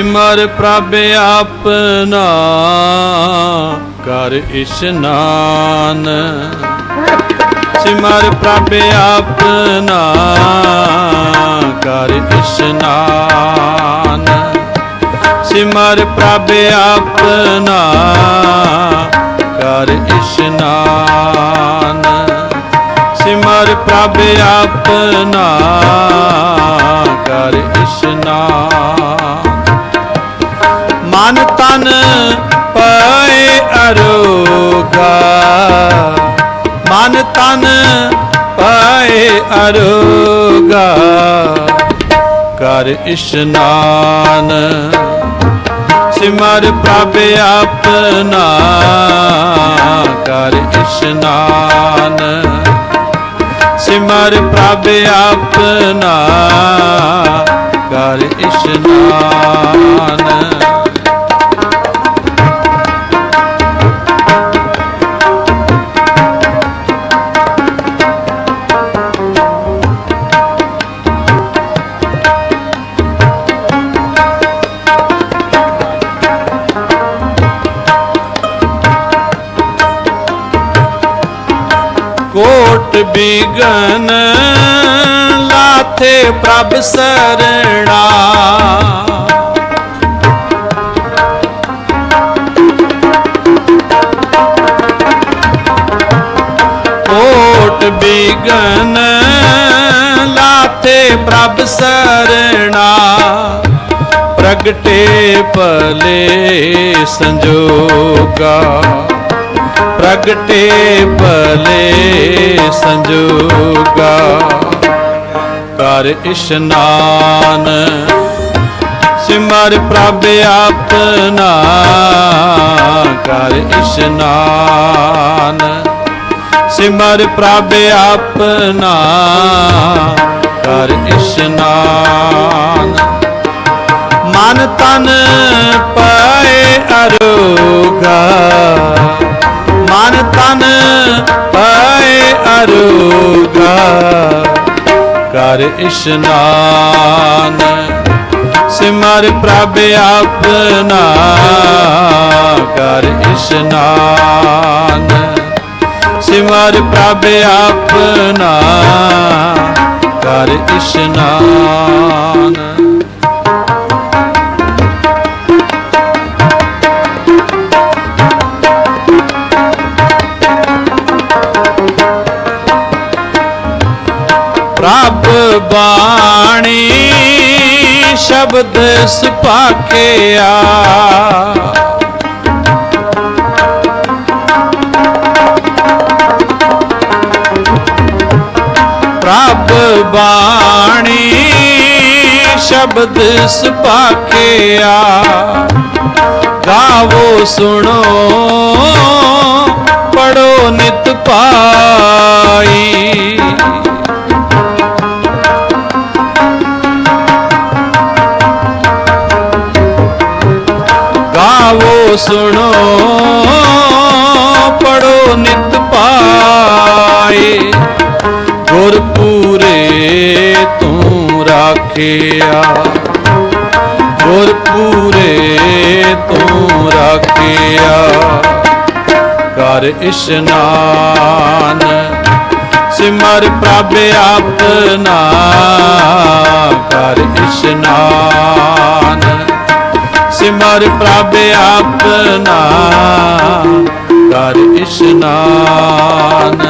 ਸਿਮਰ ਪ੍ਰਭ ਆਪਣਾ, ਕਰ ਇਸ਼ਨਾਨ ਸਿਮਰ ਪ੍ਰਭ ਆਪਣਾ, ਕਰ ਇਸ਼ਨਾਨ ਸਿਮਰ ਪ੍ਰਭ ਆਪਣਾ, ਕਰ ਇਸ਼ਨਾਨ ਸਿਮਰ ਪ੍ਰਭ ਆਪਣਾ, ਕਰ ਇਸ਼ਨਾਨ ਮਨ ਤਨ ਪਏ ਅਰੋਗਾ। ਮਨ ਤਨ ਪਏ ਅਰੋਗਾ। ਕਰ ਇਸ਼ਨਾਨ, ਸਿਮਰ ਪ੍ਰਭ ਆਪਣਾ। ਕਰ ਇਸ਼ਨਾਨ, ਸਿਮਰ ਪ੍ਰਭ ਆਪਣਾ। ਕਰ ਇਸ਼ਨਾਨ। कोट बिगन लाथे प्रभ शरणा कोट बिगन लाथे प्रभ शरणा प्रगटे पले संजोगा। ਪ੍ਰਗਟੇ ਭਲੇ ਸੰਜੋਗਾ। ਕਰ ਇਸ਼ਨਾਨ, ਸਿਮਰ ਪ੍ਰਭ ਆਪਣਾ ਕਰ ਇਸ਼ਨਾਨ, ਸਿਮਰ ਪ੍ਰਭ ਆਪਣਾ ਕਰ ਇਸ਼ਨਾਨ। ਮਨ ਤਨ ਪਏ ਅਰੋਗਾ। ਮਨ ਤਨ ਪਏ ਅਰੋਗਾ। ਕਰ ਇਸ਼ਨਾਨ ਸਿਮਰ ਪ੍ਰਭ ਆਪਨਾ ਕਰ ਇਸ਼ਨਾਨ ਸਿਮਰ ਪ੍ਰਭ ਆਪਨਾ ਕਰ ਇਸ਼ਨਾਨ ਬਾਣੀ ਸ਼ਬਦ ਸੁਪਾਖਿਆ ਪ੍ਰਭ ਬਾਣੀ ਸ਼ਬਦ ਸੁਪਾਖਿਆ ਗਾਵੋ ਸੁਣੋ ਪੜੋ ਨਿਤ ਰਾਖਿਆ। ਗੁਰ ਪੂਰੇ ਤੂੰ ਰਾਖਿਆ। ਕਰ ਇਸ਼ਨਾਨ, ਸਿਮਰ ਪ੍ਰਭ ਆਪਨਾ ਕਰ ਇਸ਼ਨਾਨ, ਸਿਮਰ ਪ੍ਰਭ ਆਪਨਾ ਕਰ ਇਸ਼ਨਾਨ।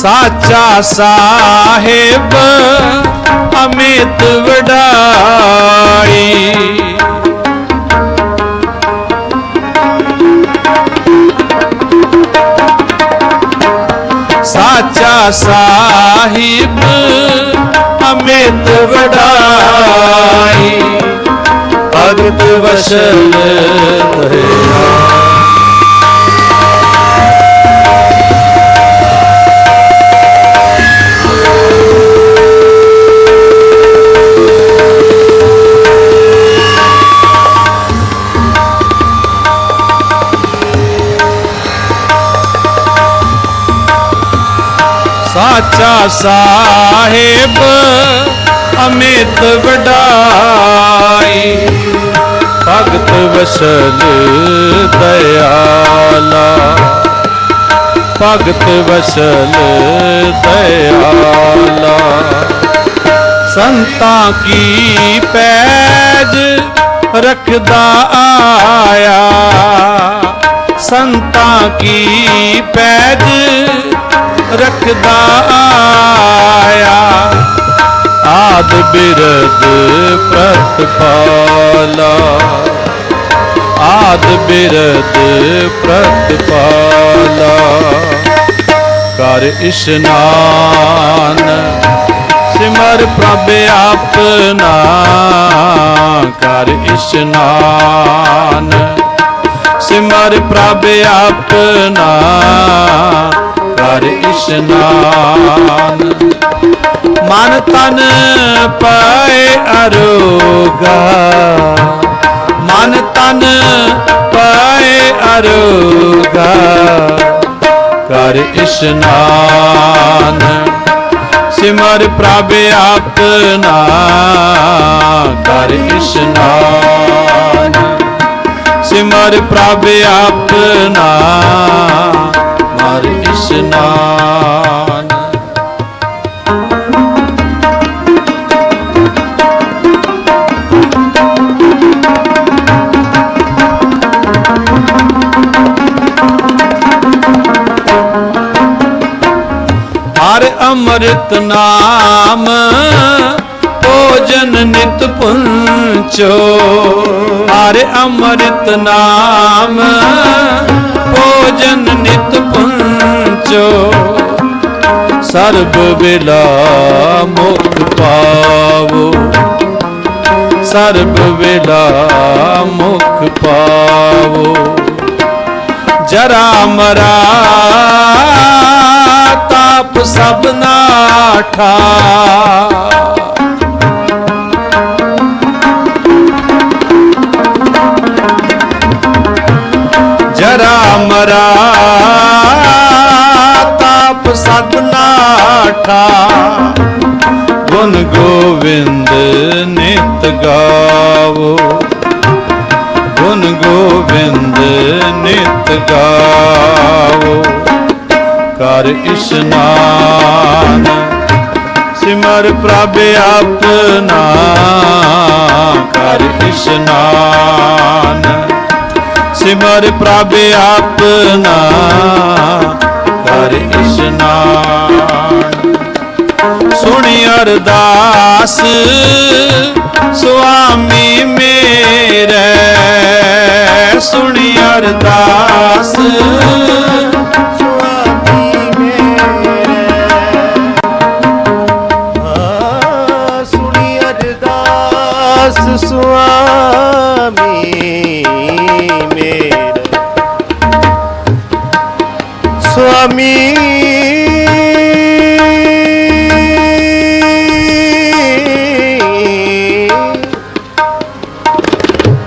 ਸਾਚਾ ਸਾਹਿਬ ਅਮਿਤ ਵਡਾਈ। ਸਾਚਾ ਸਾਹਿਬ ਅਮਿਤ ਵਡਾਈ। ਭਗਤ ਵਸਲ ਤਹਿਆ ਸਾਹਿਬ, ਅਮਿਤ ਵਡਾਈ, ਭਗਤ ਵਸਲ ਦਇਆਲਾ। ਭਗਤ ਵਸਲ ਦਇਆਲਾ। ਸੰਤਾਂ ਕੀ ਪੈਜ ਰੱਖਦਾ ਆਇਆ? ਸੰਤਾਂ ਕੀ ਪੈਜ ਰੱਖਦਾ ਆਇਆ। ਆਦ ਬਿਰਦ ਪ੍ਰਤਪਾਲਾ ਆਦ ਬਿਰਦ ਪ੍ਰਤਪਾਲਾ ਕਰ ਇਸ਼ਨਾਨ ਸਿਮਰ ਪ੍ਰਭ ਆਪਨਾ ਕਰ ਇਸ਼ਨਾਨ ਸਿਮਰ ਪ੍ਰਭ ਆਪਨਾ ਕਰ ਇਸ਼ਨਾਨ। ਮਨ ਤਨ ਪਾਏ ਅਰੋਗਾ। ਮਨ ਤਨ ਪਾਏ ਅਰੋਗਾ। ਕਰ ਇਸ਼ਨਾਨ। ਸਿਮਰ ਪ੍ਰਭ ਆਪਨਾ ਕਰ ਇਸ਼ਨਾਨ। ਸਿਮਰ ਪ੍ਰਭ ਆਪਨਾ ਮਰ ਇਸ਼ਨਾਨ ਹਰ ਅੰਮ੍ਰਿਤ ਨਾਮ ਭੋਜਨ ਨਿਤ ਪੁੰਚੋ। ਹਰ ਅੰਮ੍ਰਿਤ ਨਾਮ ਭੋਜਨ ਨਿਤ ਪੁੰਚੋ। ਸਰਬ ਵੇਲਾ ਮੁਖ ਪਾਵੋ। ਸਰਬ ਵੇਲਾ ਮੁਖ ਪਾਵੋ। ਜਰਾ ਮਰਾ ਤਾਪ ਸਭ ਨਾਠਾ ਜਰਾ ਮਰਾ ਤਾਪ ਸਭ ਨਾਠਾ ਗੁਣ ਗੋਵਿੰਦ ਨਿਤ ਗਾਵੋ। ਗੁਣ ਗੋਬਿੰਦ ਨਿਤ ਗਾਵੋ। ਕਰ ਇਸ਼ਨਾਨ, ਸਿਮਰ ਪ੍ਰਭ ਆਪਣਾ। ਕਰ ਇਸ਼ਨਾਨ, ਸਿਮਰ ਪ੍ਰਭ ਆਪਣਾ। ਕਰ ਇਸ਼ਨਾਨ। ਸੁਣੀ ਅਰਦਾਸ ਸੁਆਮੀ ਮੇਰੇ। ਸੁਣੀ ਅਰਦਾਸ ਸੁਆਮੀ ਮੇਰੇ। ਸੁਣੀ ਅਰਦਾਸ ਸੁਆਮੀ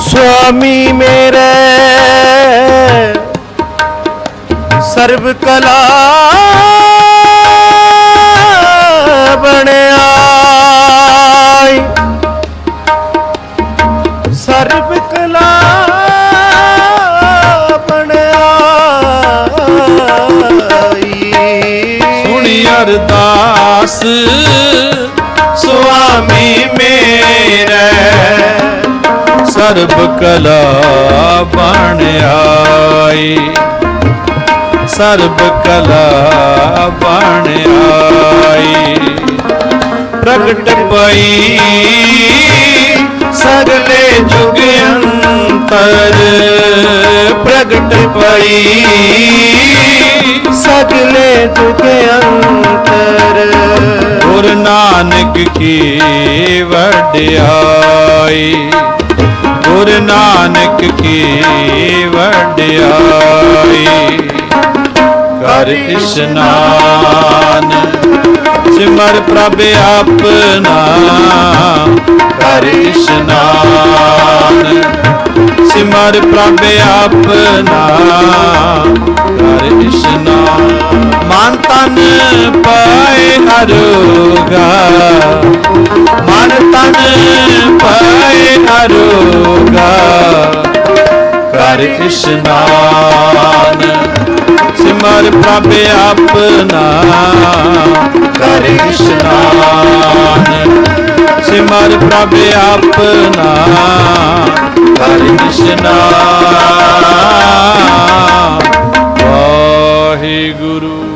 ਸੁਆਮੀ ਮੇਰੇ ਸਰਬ ਕਲਾ ਅਰਦਾਸ। ਸੁਆਮੀ ਮੇਰੇ ਸਰਬ ਕਲਾ ਬਣ ਆਈ। ਸਰਬ ਕਲਾ ਬਣ ਆਈ। ਪ੍ਰਗਟ ਪਈ। ਸਗਲੇ ਜੁਗ ਅੰਤਰ ਪ੍ਰਗਟ ਪਈ। ਸਗਲੇ ਜੁਗ ਅੰਤਰ ਗੁਰ ਨਾਨਕ ਕੀ ਵਡਿਆਈ। ਗੁਰ ਨਾਨਕ ਕੀ ਵਡਿਆਈ। ਕਰ ਇਸ਼ਨਾਨ ਸਿਮਰ ਪ੍ਰਭ ਆਪਣਾ। ਕਰ ਇਸ਼ਨਾਨ ਸਿਮਰ ਪ੍ਰਭ ਆਪਣਾ। ਕਰ ਇਸ਼ਨਾਨ ਮਨ ਤਨ ਪਾਏ ਅਰੋਗਾ ਮਨ ਤਨ ਪਏ ਅਰੋਗਾ ਕਰ ਇਸ਼ਨਾਨ ਆਪਣਾ ਕਰ ਇਸ਼ਨਾਨ ਸਿਮਰ ਪ੍ਰਭ ਆਪਣਾ ਕਰ ਇਸ਼ਨਾਨ ਵਾਹਿਗੁਰੂ।